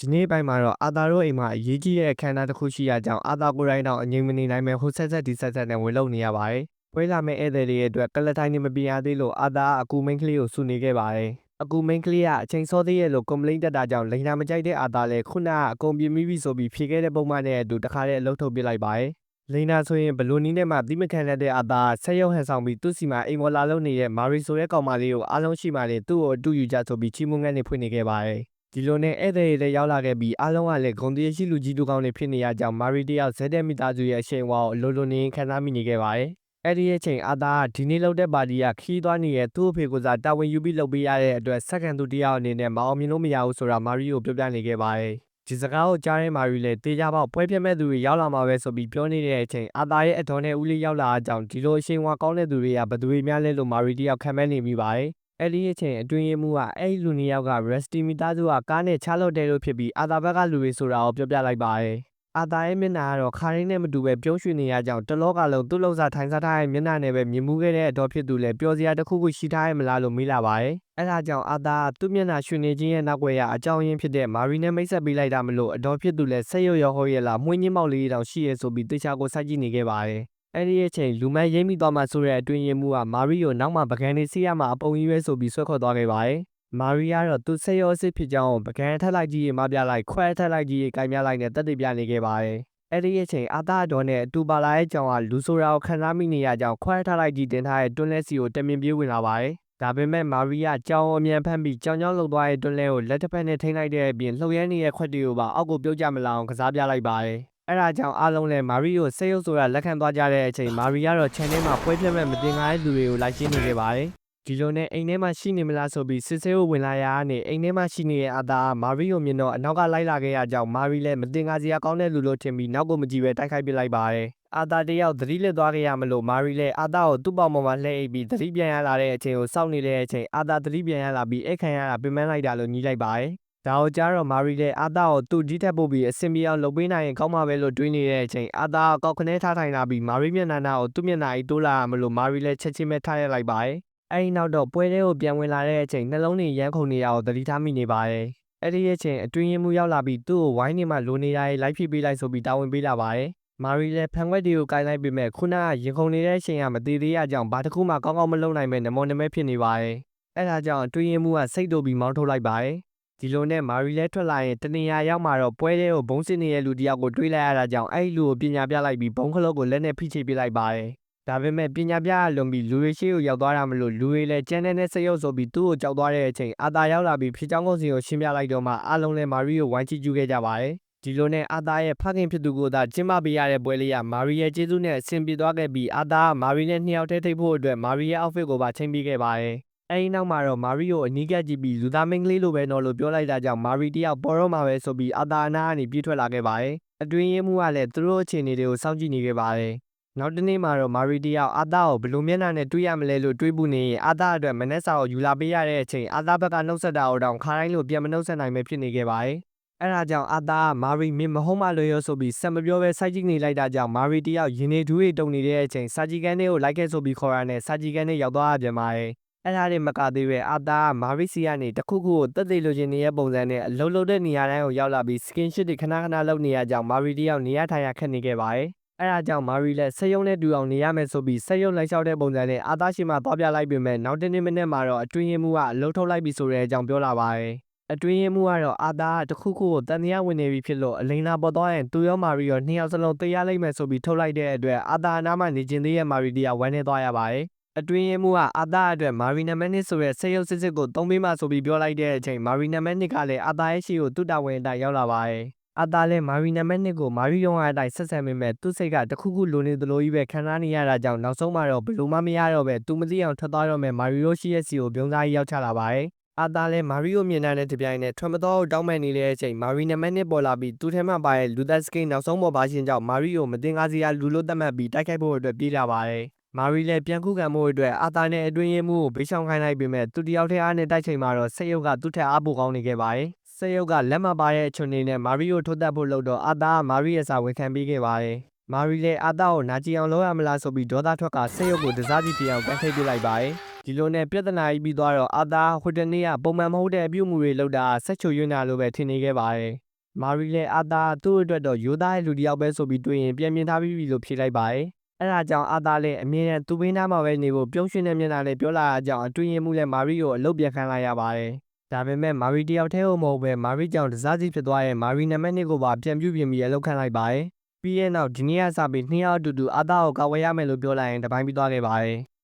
ဒီနေ့ပိုင်းမှာတော့အာသာတို့အိမ်မှာအရေးကြီးတဲ့အခမ်းအနားတစ်ခုရှိရကြောင်းအာသာကိုယ်တိုင်တော့အငြိမ်မနေနိုင်မဲ့ဟိုဆက်ဆက်ဒီဆက်ဆက်နဲ့ဝင်လုံနေရပါတယ်။ပွဲလာမဲ့ဧည့်သည်တွေရဲ့အတွက်ကလထိုင်းနေမပြရသေးလို့အာသာအကူမိန်းကလေးကိုစုနေခဲ့ပါတယ်။အကူမိန်းကလေးကအချိန်စောသေးရဲ့လို့ကွန်ပလိန်းတက်တာကြောင့်လိန်နာမကြိုက်တဲ့အာသာလည်းခုနကအကုန်ပြင်းပြီးပြီဆိုပြီးဖြေခဲ့တဲ့ပုံမှန်နဲ့အတူတခါတည်းအလုပ်ထုတ်ပြလိုက်ပါတယ်။လိန်နာဆိုရင်ဘလူနီးနဲ့မှတိမခံတဲ့အာသာဆက်ရုပ်ဟန်ဆောင်ပြီးသူ့စီမှာအိမ်ဝလာလုံးနေတဲ့မာရီဆိုတဲ့ကောင်မလေးကိုအားလုံးရှိမှလည်းသူ့ကိုအတူယူကြဆိုပြီးချီးမွမ်းငန်းနေဖွင့်နေခဲ့ပါတယ်။ ဒီလိုနဲ့ဧည့်သည်တွေလည်းရောက်လာခဲ့ပြီးအားလုံးကလည်းဂုံတရရှိလူကြီးတူကောင်းတွေဖြစ်နေရကြောင်းမာရီတယောက်ဇက်တဲ့မိသားစုရဲ့အရှိန်အဝါကိုအလိုလိုနေခံစားမိနေခဲ့ပါတယ်။အဲ့ဒီရဲ့ချိန်အာသာကဒီနေ့လောက်တဲ့ပါတီကခီးသွားနေတဲ့သူ့အဖေကစားတာဝန်ယူပြီးလုပ်ပေးရတဲ့အတွက်စက္ကန့်သူတယောက်အနေနဲ့မအောင်မြင်လို့မရဘူးဆိုတာမာရီကိုပြောပြနေခဲ့ပါတယ်။ဒီစကားကိုကြားတဲ့မာရီလည်းတေးကြပေါက်ပွဲပြတ်မဲ့သူတွေရောက်လာမှာပဲဆိုပြီးပြောနေတဲ့အချိန်အာသာရဲ့အတော်နဲ့ဦးလေးရောက်လာအကြောင်းဒီလိုအရှိန်အဝါကောင်းတဲ့သူတွေကဘယ်သူတွေများလဲလို့မာရီတယောက်ခံမဲ့နေမိပါတယ်။ အဲ့ဒီအချိန်အတွင်းရေးမှုကအဲ့ဒီလူနှစ်ယောက်က Rusty မိသားစုကကားနဲ့ချလို့တဲလို့ဖြစ်ပြီးအာသာဘက်ကလူတွေဆိုတာကိုပြောပြလိုက်ပါတယ်။အာသာရဲ့မျက်နှာကတော့ခါရင်းနဲ့မတူပဲပြုံးရွှင်နေရကြောင်းတလောကလုံးသူ့လောက်စားထိုင်စားထားတဲ့မျက်နှာနဲ့ပဲမြင်မှုခဲ့တဲ့အတော်ဖြစ်သူလည်းပျော်စရာတစ်ခုခုရှိထားရဲ့မလားလို့မေးလာပါတယ်။အဲ့ဒါကြောင့်အာသာကသူ့မျက်နှာရွှင်နေခြင်းရဲ့နောက်ွယ်ရအကြောင်းရင်းဖြစ်တဲ့မာရီနဲ့မိတ်ဆက်ပေးလိုက်တာမလို့အတော်ဖြစ်သူလည်းဆက်ရွရောဟောရလာမှွင်းချင်းမောက်လေးတောင်ရှိရဲဆိုပြီးတေချာကိုစိုက်ကြည့်နေခဲ့ပါတယ်။ အဲ့ဒီအချိန်လူမန်းရိမ့်မိသွားမှဆိုတဲ့အတွင်းရင်မှုကမာရီကိုနောက်မှပကံနေစီးရမှအပုံကြီးပဲဆိုပြီးဆွဲခေါ်သွားခဲ့ပါတယ်။မာရီကတော့သူဆက်ရောအစ်စ်ဖြစ်ကြောင်းပကံထက်လိုက်ကြီးရေမပြလိုက်ခွဲထက်လိုက်ကြီးရေကင်မြလိုက်နဲ့တက်တည်ပြနေခဲ့ပါတယ်။အဲ့ဒီအချိန်အာသာတော်နဲ့အတူပါလာရဲ့ကြောင်ကလူဆိုတာကိုခံစားမိနေရကြောင်းခွဲထက်လိုက်ကြီးတင်ထားတဲ့တွန်းလဲစီကိုတမင်ပြေးဝင်လာပါတယ်။ဒါပေမဲ့မာရီယာကြောင်အမြန်ဖမ်းပြီးကြောင်ကြောင်လှုပ်သွားတဲ့တွန်းလဲကိုလက်တစ်ဖက်နဲ့ထိန်းလိုက်တဲ့အပြင်လှုပ်ရဲနေတဲ့ခွက်တွေကိုပါအောက်ကိုပြုတ်ကြမလာအောင်ကစားပြလိုက်ပါတယ်။ အဲ့ဒါကြောင့်အားလုံးလည်းမာရီကိုစိတ်ရုပ်ဆိုတာလက်ခံသွားကြတဲ့အချိန်မာရီကတော့ channel မှာပွဲပြတ်မဲ့မတင်ကားတဲ့လူတွေကိုလိုက်ရှင်းနေခဲ့ပါတယ်။ဒီလိုနဲ့အိမ်ထဲမှာရှိနေမလားဆိုပြီးစစ်ဆေးကိုဝင်လာရတဲ့အိမ်ထဲမှာရှိနေတဲ့အသာမာရီကိုမြင်တော့အနောက်ကလိုက်လာခဲ့ရကြောင်းမာရီလည်းမတင်ကားစရာကောင်းတဲ့လူလို့ထင်ပြီးနောက်ကိုမကြည့်ပဲတိုက်ခိုက်ပစ်လိုက်ပါတယ်။အာသာတယောက်သတိလက်သွားခဲ့ရမလို့မာရီလည်းအာသာကိုသူ့ပေါင်ပေါ်မှာလှည့်အိပ်ပြီးသတိပြန်ရလာတဲ့အချိန်ကိုစောင့်နေတဲ့အချိန်အာသာသတိပြန်ရလာပြီးအိတ်ခံရတာပင်ပန်းလိုက်တာလို့ညီးလိုက်ပါတယ်။ ဒါကိုကြားတော့မာရီလည်းအာသာကိုသူ့ဒီထက်ပို့ပြီးအစင်ပြေအောင်လုပ်ပေးနိုင်ရင်ကောင်းမှာပဲလို့တွေးနေတဲ့အချိန်အာသာကောက်ခနဲထားထိုင်လာပြီးမာရီမျက်နှာနာကိုသူ့မျက်နှာကြီးတိုးလာရမလို့မာရီလည်းချက်ချင်းပဲထားရလိုက်ပါတယ်။အဲဒီနောက်တော့ပွဲထဲကိုပြန်ဝင်လာတဲ့အချိန်နှလုံးတွေရမ်းခုန်နေတာကိုသတိထားမိနေပါတယ်။အဲ့ဒီရဲ့ချိန်အတွင်းရင်မှုရောက်လာပြီးသူ့ကိုဝိုင်းနေမှလိုနေရရဲ့လိုက်ဖြစ်ပေးလိုက်ဆိုပြီးတာဝန်ပေးလာပါတယ်။မာရီလည်းဖန်ခွက်တွေကိုကိုင်လိုက်ပေမဲ့ခုနကရင်ခုန်နေတဲ့အချိန်ကမသေးသေးရကြောင်းဘာတစ်ခုမှကောင်းကောင်းမလုပ်နိုင်ပဲနမောနမဲဖြစ်နေပါတယ်။အဲ့ဒါကြောင့်အတွင်းရင်မှုကစိတ်တို့ပြီးမောင်းထုတ်လိုက်ပါတယ်။ ဒီလိုနဲ့မာရီလဲထွက်လာရင်တနေရာရောက်မှာတော့ပွဲထဲကိုဘုံစစ်နေတဲ့လူတယောက်ကိုတွေးလိုက်ရတာကြောင့်အဲ့ဒီလူကိုပညာပြလိုက်ပြီးဘုံခလုတ်ကိုလက်နဲ့ဖိချိပစ်လိုက်ပါတယ်။ဒါပေမဲ့ပညာပြအလွန်ပြီးလူတွေရှိကိုရောက်သွားတာမလို့လူတွေလည်းကျန်းတဲ့နဲ့စရုပ်ဆိုပြီးသူ့ကိုကြောက်သွားတဲ့အချိန်အာသာရောက်လာပြီးဖြစ်ချောင်းကုန်းစီကိုရှင်းပြလိုက်တော့မှအားလုံးလည်းမာရီကိုဝိုင်းချကျူးခဲ့ကြပါတယ်။ဒီလိုနဲ့အာသာရဲ့ဖခင်ဖြစ်သူကိုသာကျင်းပပေးရတဲ့ပွဲလေးကမာရီရဲ့ကျေးဇူးနဲ့အဆင်ပြေသွားခဲ့ပြီးအာသာကမာရီနဲ့နှစ်ယောက်တည်းထိပ်ဖို့အတွက်မာရီရဲ့ outfit ကိုပါချိန်ပေးခဲ့ပါတယ်။ အဲဒီနောက်မှာတော့မာရီကိုအနီးကပ်ကြည့်ပြီးလူသားမင်းကလေးလိုပဲနော်လို့ပြောလိုက်တာကြောင့်မာရီတယောက်ပေါ်တော့မှာပဲဆိုပြီးအာသာအနာကနေပြေးထွက်လာခဲ့ပါတယ်။အတွင်းရင်းမှုကလည်းသူတို့အခြေအနေတွေကိုစောင့်ကြည့်နေခဲ့ပါတယ်။နောက်တနေ့မှာတော့မာရီတယောက်အာသာကိုဘယ်လိုမျက်နှာနဲ့တွေးရမလဲလို့တွေးဘူးနေရင်အာသာအတွက်မနက်စာကိုယူလာပေးရတဲ့အချိန်အာသာဘက်ကနှုတ်ဆက်တာကိုတောင်ခါတိုင်းလိုပြန်မနှုတ်ဆက်နိုင်ပဲဖြစ်နေခဲ့ပါတယ်။အဲ့ဒါကြောင့်အာသာကမာရီမင်းမဟုတ်မှလွယ်ရောဆိုပြီးဆက်မပြောပဲစိုက်ကြည့်နေလိုက်တာကြောင့်မာရီတယောက်ရင်နေဒူးတွေတုံနေတဲ့အချိန်စာဂျီကန်တွေကိုလိုက်ခဲ့ဆိုပြီးခေါ်ရတဲ့စာဂျီကန်တွေရောက်သွားပြန်ပါတယ်။ အဲ့ဒါတွေမကသေးပဲအာသာကမာရီစီကနေတခုခုကိုတက်သေးလိုချင်နေတဲ့ပုံစံနဲ့အလုံးလုံးတဲ့နေရာတိုင်းကိုရောက်လာပြီး skin shit တွေခဏခဏလုပ်နေရကြောင်းမာရီတယောက်နေရထိုင်ရခက်နေခဲ့ပါတယ်။အဲ့ဒါကြောင့်မာရီလက်ဆက်ယုံနဲ့တူအောင်နေရမယ်ဆိုပြီးဆက်ယုံလိုက်လျှောက်တဲ့ပုံစံနဲ့အာသာရှိမှသွားပြလိုက်ပေမဲ့နောက်တနေ့မနေ့မှာတော့အတွင်းရင်မှုကအလုံးထုတ်လိုက်ပြီဆိုတဲ့အကြောင်းပြောလာပါတယ်။အတွင်းရင်မှုကတော့အာသာကတခုခုကိုတန်တရားဝင်နေပြီဖြစ်လို့အလိန်လာပေါ်သွားရင်သူရောမာရီရောနှစ်ယောက်စလုံးတေးရလိုက်မယ်ဆိုပြီးထုတ်လိုက်တဲ့အတွက်အာသာအနားမှာနေကျင်သေးရဲ့မာရီတရားဝမ်းနေသွားရပါတယ်။ အတွင်းရင်မှုကအာသာအတွက်မာရီနမနစ်ဆိုတဲ့ဆက်ရုပ်စစ်စစ်ကိုသုံးပေးမှဆိုပြီးပြောလိုက်တဲ့အချိန်မာရီနမနစ်ကလည်းအာသာရဲ့ရှိကိုတုတာဝင်အတိုင်းရောက်လာပါတယ်။အာသာလည်းမာရီနမနစ်ကိုမာရီယုံအတိုင်းဆက်ဆံမိမဲ့သူ့စိတ်ကတခုခုလိုနေသလိုကြီးပဲခံစားနေရတာကြောင့်နောက်ဆုံးမှာတော့ဘလို့မှမရတော့ပဲသူမသိအောင်ထွက်သွားတော့မဲ့မာရီယိုရှိရဲ့စီကိုပြုံးစားကြီးရောက်ချလာပါတယ်။အာသာလည်းမာရီယိုမြင်တဲ့တပြိုင်နက်ထွက်မတော်တောင်းမဲ့နေတဲ့အချိန်မာရီနမနစ်ပေါ်လာပြီးသူ့ထဲမှာပါတဲ့လူသက်စကိန်းနောက်ဆုံးပေါ်ပါရှင်ကြောင့်မာရီယိုမတင်ကားစရာလူလို့သတ်မှတ်ပြီးတိုက်ခိုက်ဖို့အတွက်ပြေးလာပါတယ်။ မာရီလည်းပြန်ခုခံမှုအတွက်အာသာနဲ့အတွင်းရင်မှုကိုဘေးရှောင်ခိုင်းလိုက်ပေမဲ့သူတယောက်တည်းအားနဲ့တိုက်ချိန်မှာတော့ဆက်ရုပ်ကသူ့ထက်အားပိုကောင်းနေခဲ့ပါတယ်။ဆက်ရုပ်ကလက်မပါတဲ့အချွန်နေနဲ့မာရီကိုထိုးတက်ဖို့လုပ်တော့အာသာကမာရီရဲ့စာဝန်ခံပေးခဲ့ပါတယ်။မာရီလည်းအာသာကိုနာကျင်အောင်လုပ်ရမလားဆိုပြီးဒေါသထွက်ကဆက်ရုပ်ကိုတစားစီပြအောင်ကန်ထိတ်ပြလိုက်ပါတယ်။ဒီလိုနဲ့ပြဿနာကြီးပြီးသွားတော့အာသာဟိုတနေ့ကပုံမှန်မဟုတ်တဲ့အပြုအမူတွေလုပ်တာဆက်ချွေရင်းတာလိုပဲထင်နေခဲ့ပါတယ်မာရီလည်းအာသာသူ့အတွက်တော့ယူသားရဲ့လူတစ်ယောက်ပဲဆိုပြီးတွေ့ရင်ပြန်မြင်ထားပြီးပြီလို့ဖြေလိုက်ပါတယ်။ အဲဒါကြောင့်အာသာလည်းအမြဲတမ်းသူ့ဘေးနားမှာပဲနေဖို့ပြုံးရွှင်တဲ့မျက်နှာနဲ့ပြောလာတဲ့အကြောင်းအတွင်းရင်မှုလည်းမာရီကိုအလုပ်ပြန်ခံလိုက်ရပါတယ်။ဒါပေမဲ့မာရီတယောက်တည်းမဟုတ်ပဲမာရီကြောင့်တစားစီဖြစ်သွားရဲ့မာရီနံပါတ်2ကိုပါပြန်ပြုပြင်ပြီးအလုပ်ခံလိုက်ပါတယ်။ပြီးရဲ့နောက်ဒီနေ့ကစပြီးနှစ်ယောက်အတူတူအာသာကိုကာဝယ်ရမယ်လို့ပြောလိုက်ရင်တပိုင်းပြီးသွားခဲ့ပါတယ်။